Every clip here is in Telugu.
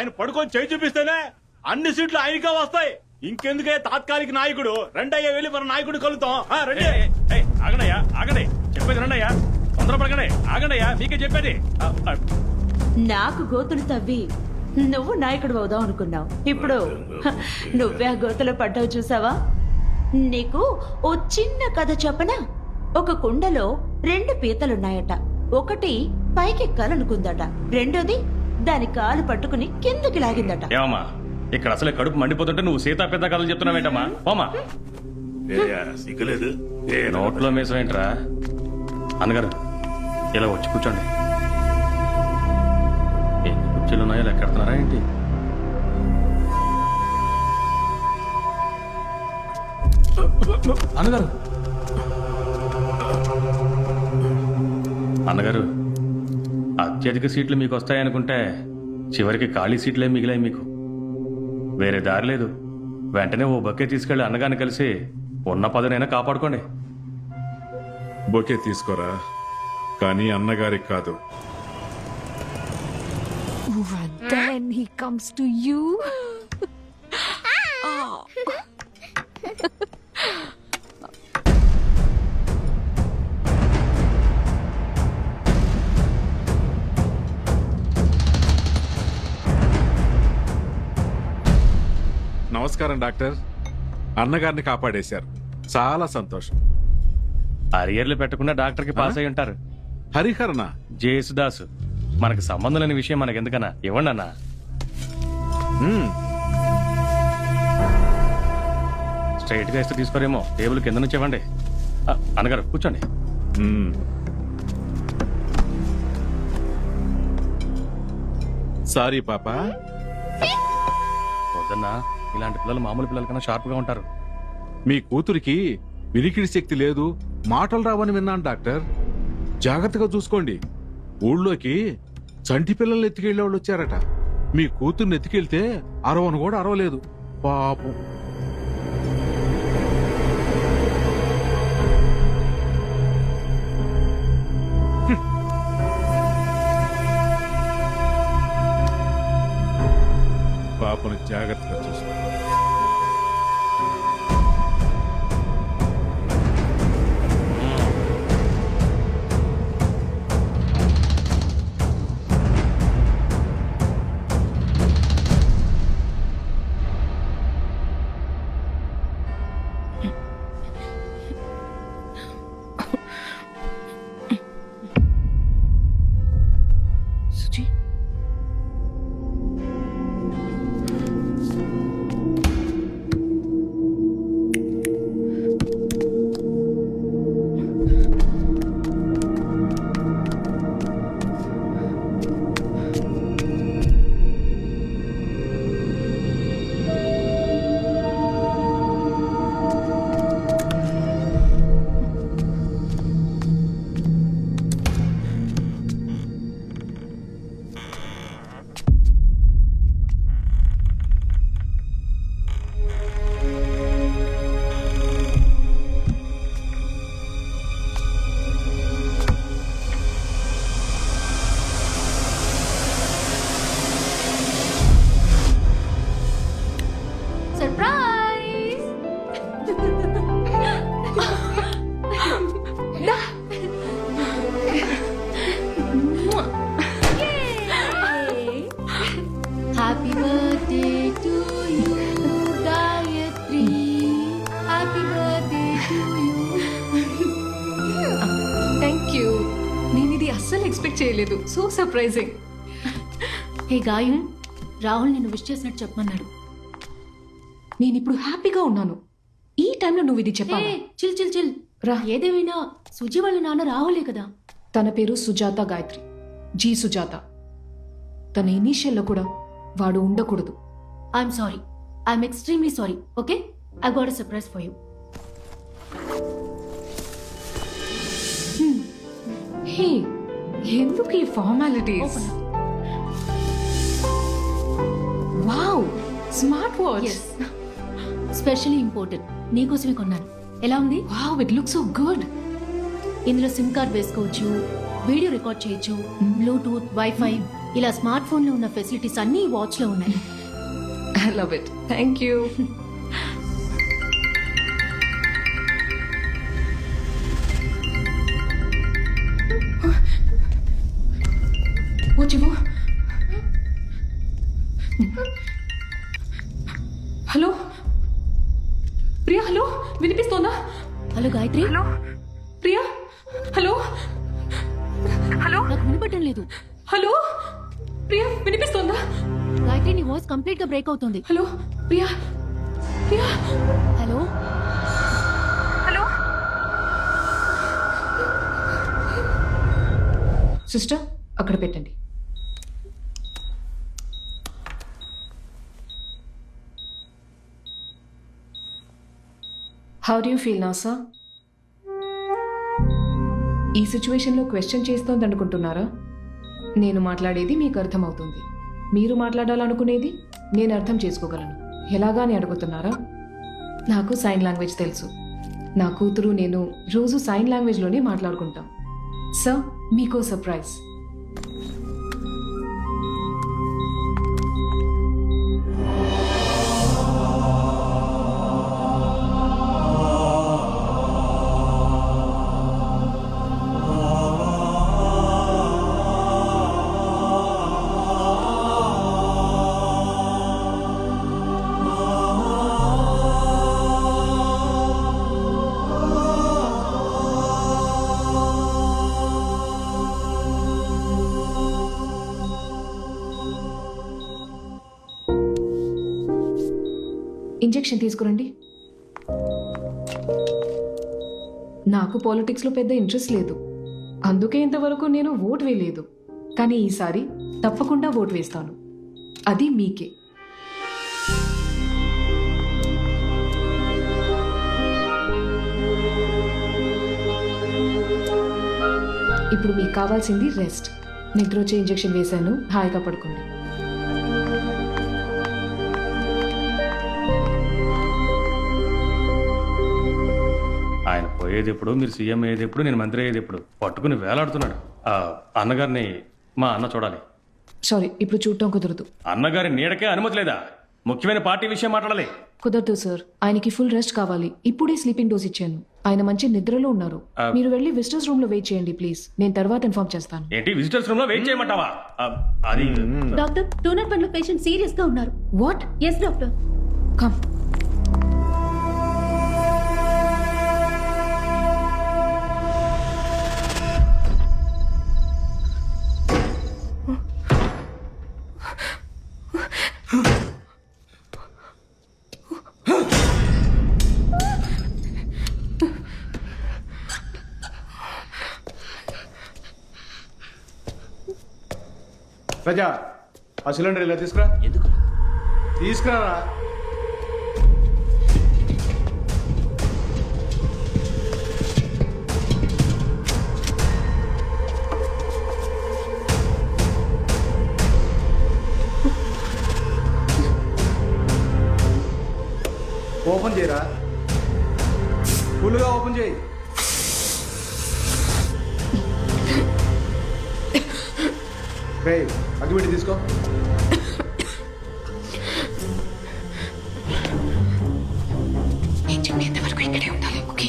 ఆయన పడుకొని చేయి చూపిస్తేనే అన్ని సీట్లు ఆయనకే వస్తాయి. ఇంకెందుకే తాత్కాలిక నాయకుడు? రెండయ్య వెళ్ళి మన నాయకుడు ఆ, రండి. ఆగండి. చెప్పేది రండయ్యా. తొందరపడకండి. ఆగండయ్యా మీకే చెప్పేది. నాకు గోతులు తవ్వి నువ్వు నాయకుడు అవుదాం అనుకున్నావు. ఇప్పుడు నువ్వే ఆ గోతులో పడ్డావు చూసావా? నీకు ఓ చిన్న కథ చెప్పనా? ఒక కుండలో రెండు పీతలున్నాయట. ఒకటి పైకెక్కాలనుకుందట. రెండోది దాని కాలు పట్టుకుని కిందకి లాగిందట. ఏమమ్మా? ఇక్కడ అసలే కడుపు మండిపోతుంటే నువ్వు సీతా పెద్ద కథలు చెప్తున్నావేంటమ్మా? పోమా సిగ్గులేదు. ఏ నోట్లో మేసం ఏంట్రా? అన్నగారు ఇలా వచ్చి కూర్చోండి. ఎన్ని కుర్చీలు ఉన్నాయో లెక్కెడుతున్నారా ఏంటి? అన్నగారు. అన్నగారు అత్యధిక సీట్లు మీకు వస్తాయనుకుంటే చివరికి ఖాళీ సీట్లే మిగిలాయి మీకు. వేరే దారి లేదు. వెంటనే ఓ బక్కే తీసుకెళ్ళి అన్నగారిని కలిసి ఉన్న పదనైనా కాపాడుకోండి. బొకే తీసుకోరా? కానీ అన్నగారికి కాదు. then he comes to you. నమస్కారం డాక్టర్. అన్నగారిని కాపాడేశారు. చాలా సంతోషం. అరియర్లు పెట్టకుండా డాక్టర్కి పాస్ అయి ఉంటారు. హరిహరణ జేసుదాసు మనకు సంబంధం లేని విషయం మనకి ఎందుకన్నా? ఇవ్వండి అన్న. మ్మ్. స్ట్రైట్గా ఇస్తే తీసుకోరేమో. టేబుల్ కింద నుంచి ఇవ్వండి. అన్నగారు కూర్చోండి. సారీ పాప. వద్దన్నా. ఇలాంటి పిల్లలు మామూలు పిల్లల కన్నా షార్ప్గా ఉంటారు. మీ కూతురికి వినికిడి శక్తి లేదు మాటలు రావని విన్నాను డాక్టర్. జాగ్రత్తగా చూసుకోండి. ఊళ్ళోకి చంటి పిల్లల్ని ఎత్తుకెళ్ళే వాళ్ళు వచ్చారట. మీ కూతుర్ని ఎత్తుకెళ్తే అరవను కూడా అరవలేదు. పాపం. పాపను జాగ్రత్తగా చూసుకో. సో సర్ప్రైజింగ్ హే గాయు రాహుల్ నిన్ను విష్ చేసినట్టు చెప్పమన్నాడు. నేను ఇప్పుడు హ్యాపీగా ఉన్నాను. ఈ టైంలో నువ్వు ఇది హే చెప్పావా చిల్ చిల్ చిల్ రా. ఏదేమైనా సుజి వాళ్ళ నాన్న రాహులే కదా. తన పేరు సుజాత గాయత్రి. జీ సుజాత. తన ఇనీషియల్లో కూడా వాడు ఉండకూడదు. I'm sorry I'm extremely sorry okay I got surprise for you hey ఎందుకు ఈ formalities wow smart watch specially important నీకోసమే కొన్నాను. ఎలా ఉంది? Wow it look so good ఇందులో సిమ్ కార్డ్ వేసుకోవచ్చు వీడియో రికార్డ్ చేయొచ్చు బ్లూటూత్ వైఫై ఇలా స్మార్ట్ ఫోన్లో ఉన్న ఫెసిలిటీస్ అన్ని ఈ వాచ్లో ఉన్నాయి. I love it thank you hello? Priya hello? వినిపిస్తోందా? హలో గాయత్రి. ప్రియా హలో? నాకు వినపడటం లేదు. హలో? ప్రియా వినిపిస్తోందా? గాయత్రి నీ వాయిస్ కంప్లీట్గా బ్రేక్ అవుతుంది. Hello? Priya? Priya? Hello? Sister అక్కడ పెట్టండి. హౌ డూ ఫీల్ నా సార్ ఈ సిచ్యువేషన్లో క్వశ్చన్ చేస్తోంది అనుకుంటున్నారా? నేను మాట్లాడేది మీకు అర్థమవుతుంది. మీరు మాట్లాడాలనుకునేది నేను అర్థం చేసుకోగలను. ఎలాగా అని అడుగుతున్నారా? నాకు సైన్ లాంగ్వేజ్ తెలుసు. నా కూతురు నేను రోజు సైన్ లాంగ్వేజ్లోనే మాట్లాడుకుంటాం. సార్ మీకో సర్ప్రైజ్ ఇంజెక్షన్ తీసుకురండి. నాకు పాలిటిక్స్లో పెద్ద ఇంట్రెస్ట్ లేదు. అందుకే ఇంతవరకు నేను ఓట్ వేయలేదు. కానీ ఈసారి తప్పకుండా ఓట్ వేస్తాను. అది మీకే. ఇప్పుడు మీకు కావాల్సింది రెస్ట్. నిద్ర వచ్చే ఇంజెక్షన్ వేశాను. హాయిగా పడుకోండి. పోయేది ఎప్పుడు మీరు సీఎం అయ్యేది ఎప్పుడు నేను మంత్రి అయ్యేది ఎప్పుడు పట్టుకుని వేలాడుతున్నాడు. ఆ, అన్నగారిని మా అన్న చూడాలి. సారీ ఇప్పుడు చూడటం కుదరదు. అన్నగారి నీడకే అనుమతి లేదా? ముఖ్యమైన పార్టీ విషయం మాట్లాడాలి. కుదరదు సార్ ఆయనకి ఫుల్ రెస్ట్ కావాలి. ఇప్పుడే స్లీపింగ్ డోస్ ఇచ్చాను. ఆయన మంచి నిద్రలో ఉన్నారు. మీరు వెళ్ళి విజిటర్స్ రూమ్లో వెయిట్ చేయండి ప్లీజ్ నేను తర్వాత ఇన్ఫార్మ్ చేస్తాను. ఏంటి విజిటర్స్ రూమ్లో వెయిట్ చేయమంటావా? ఆ, అది డాక్టర్ టూ నాట్ వన్లో పేషెంట్ సీరియస్గా ఉన్నారు. వాట్ ఎస్ డాక్టర్ కమ్ ప్రజా ఆ సిలిండర్ ఇలా తీసుకురా. ఎందుకు తీసుకురా ఓపెన్ చేయరా? ఫుల్గా ఓపెన్ చేయి. రేయ్ అగ్గిపెట్టి తీసుకో. నేను చెప్పేంత వరకు ఇక్కడే ఉండాలి ఓకే?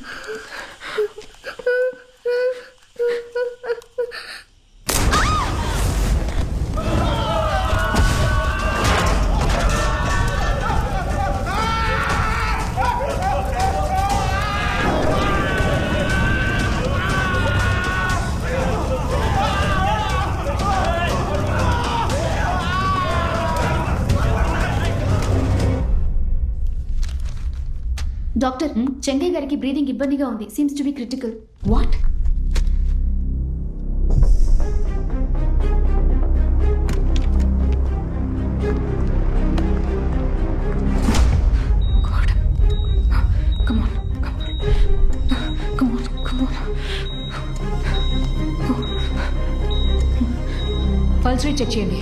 డాక్టర్ చెంగయ్య గారికి బ్రీదింగ్ ఇబ్బందిగా ఉంది seems to be critical what God. Come on, come on. Come on, come on. Pulse rate check చేయండి